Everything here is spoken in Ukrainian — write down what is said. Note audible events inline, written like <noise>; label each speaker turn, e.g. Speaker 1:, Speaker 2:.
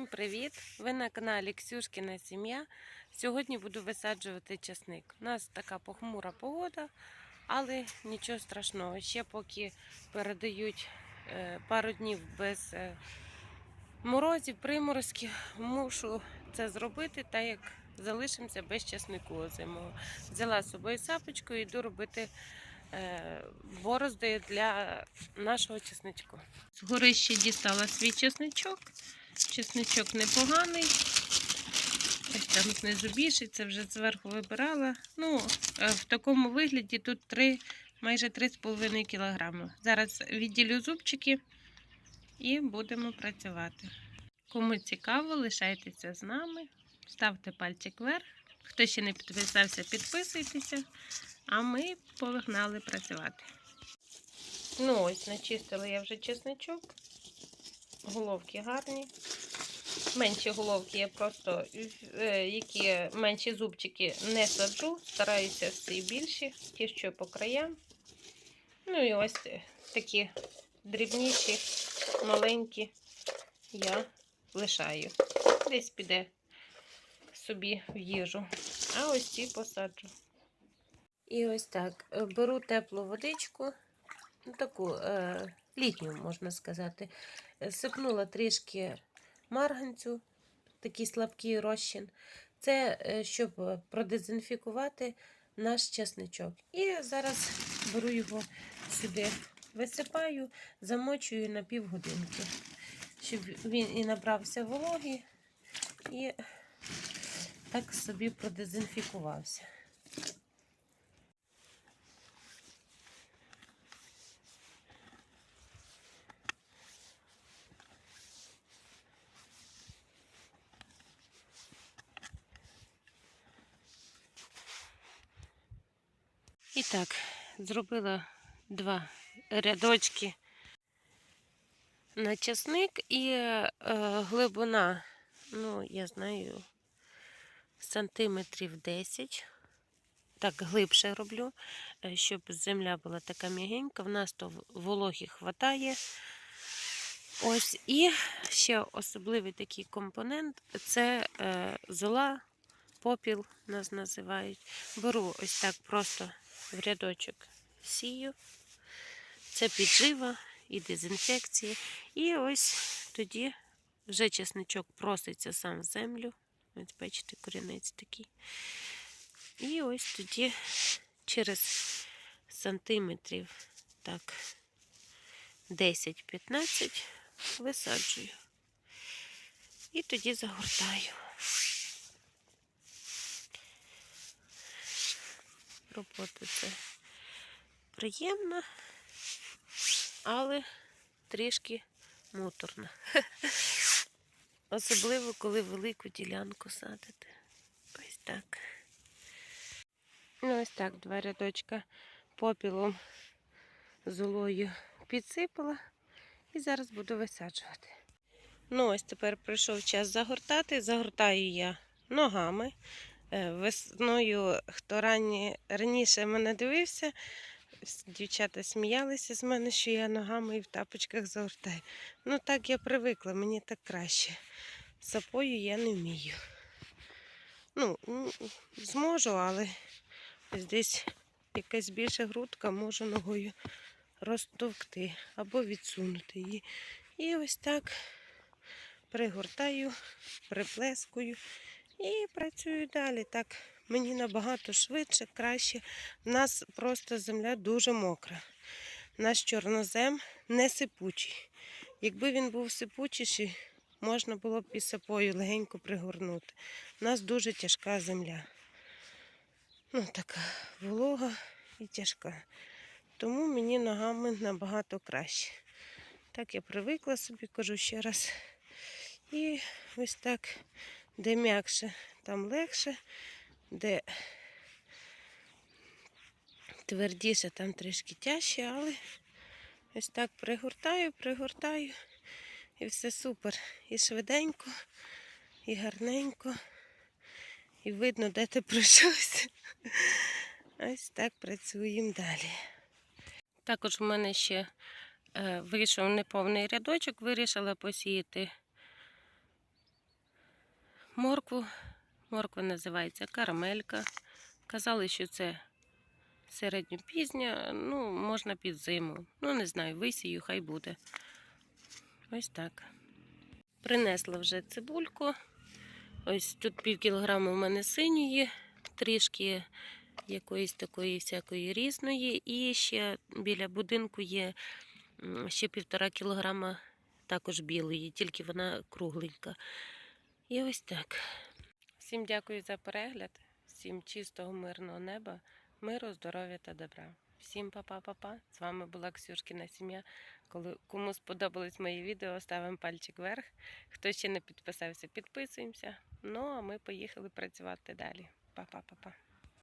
Speaker 1: Всім привіт! Ви на каналі Ксюшкіна Сім'я. Сьогодні буду висаджувати часник. У нас така похмура погода, але нічого страшного. Ще поки передають е, пару днів без е, морозів, приморозків, мушу це зробити, так як залишимося без часнику озимого. Взяла з собою сапочку і йду робити е, борозди для нашого чесничку. З гори ще дістала свій чесничок. Чесничок непоганий. Ось там знизу більший, це вже зверху вибирала. Ну, е, в такому вигляді тут 3, майже 3,5 кг. Зараз відділю зубчики і будемо працювати. Кому цікаво, лишайтеся з нами, ставте пальчик вверх. Хто ще не підписався, підписуйтеся. А ми погнали працювати. Ну, ось, начистила я вже чесничок. Головки гарні. Менші головки я просто, е, які менші зубчики не саджу, стараюся всі більші, ті, що по краям. Ну і ось такі дрібніші, маленькі я лишаю. Десь піде собі в їжу. А ось ці посаджу. І ось так. е, Беру теплу водичку, таку е, літню, можна сказати. Е, Сипнула трішки марганцю, такий слабкий розчин. Це е, щоб е, продезінфікувати наш чесничок. І зараз беру його сюди, висипаю, замочую на півгодинки, щоб він і набрався вологи, і так собі продезінфікувався. І так, зробила два рядочки на часник і е, глибина, ну, я знаю, сантиметрів 10. Так, глибше роблю, е, щоб земля була така м'ягенька. В нас то вологі хватає. Ось, і ще особливий такий компонент це е, зола, попіл нас називають. Беру ось так просто в рядочок сію. Це піджива і дезінфекція. І ось тоді вже чесничок проситься сам в землю. Ось бачите, корінець такий. І ось тоді через сантиметрів так 10-15 висаджую. І тоді загортаю. Робота це приємна, але трішки муторна. <laughs> Особливо, коли велику ділянку садите. Ось так. Ну, ось так, два рядочка попілом золою підсипала і зараз буду висаджувати. Ну, ось тепер прийшов час загортати. Загортаю я ногами. Е, Весною, хто рані, раніше мене дивився, дівчата сміялися з мене, що я ногами і в тапочках загортаю. Ну так я привикла, мені так краще. Сапою я не вмію. Ну, зможу, але десь якась більша грудка можу ногою розтовкти або відсунути її. І ось так пригортаю, приплескую і працюю далі. Так мені набагато швидше, краще. У нас просто земля дуже мокра. Наш чорнозем не сипучий. Якби він був сипучіший, можна було б і сапою легенько пригорнути. У нас дуже тяжка земля. Ну, така волога і тяжка. Тому мені ногами набагато краще. Так я привикла собі, кажу ще раз. І ось так, де м'якше, там легше, де твердіше, там трішки тяжче, але ось так пригортаю, пригортаю. І все супер. І швиденько, і гарненько. І видно, де ти пройшовся. Ось так працюємо далі. Також в мене ще е, вийшов неповний рядочок, вирішила посіяти моркву. Морква називається карамелька. Казали, що це середньопізня, ну, можна під зиму. Ну, не знаю, висію, хай буде. Ось так. Принесла вже цибульку. Ось тут пів кілограма у мене синьої, трішки якоїсь такої всякої різної. І ще біля будинку є ще півтора кілограма також білої, тільки вона кругленька. І ось так. Всім дякую за перегляд, всім чистого, мирного неба, миру, здоров'я та добра. Всім па-па-па-па. З вами була Ксюшкіна сім'я. Коли кому сподобались мої відео, ставимо пальчик вверх. Хто ще не підписався, підписуємося. Ну а ми поїхали працювати далі. Па-па-па-па.